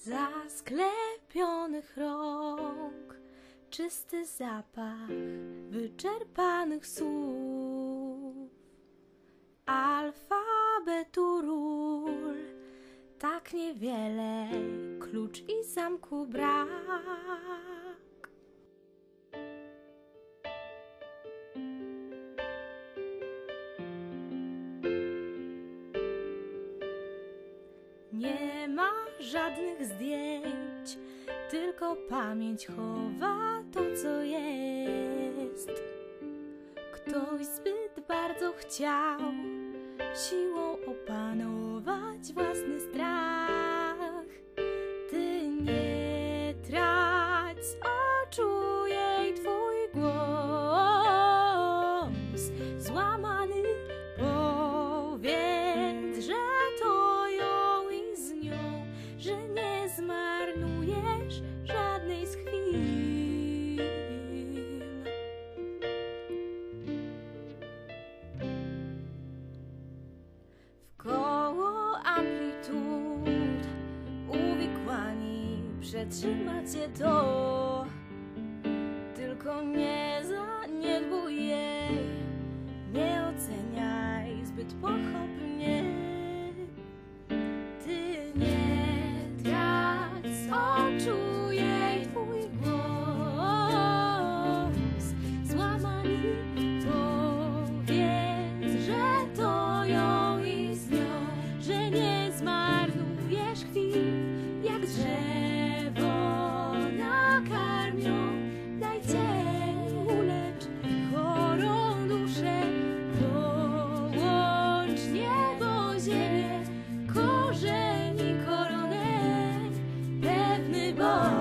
zasklepionych rąk, czysty zapach wyczerpanych słów, alfabetu ról, tak niewiele, klucz i zamku brak. Żadnych zdjęć, tylko pamięć chowa to, co jest. Ktoś zbyt bardzo chciał siłą przetrzymacie to. Tylko nie zaniedbuj jej, nie oceniaj zbyt pochopnie. goodbye.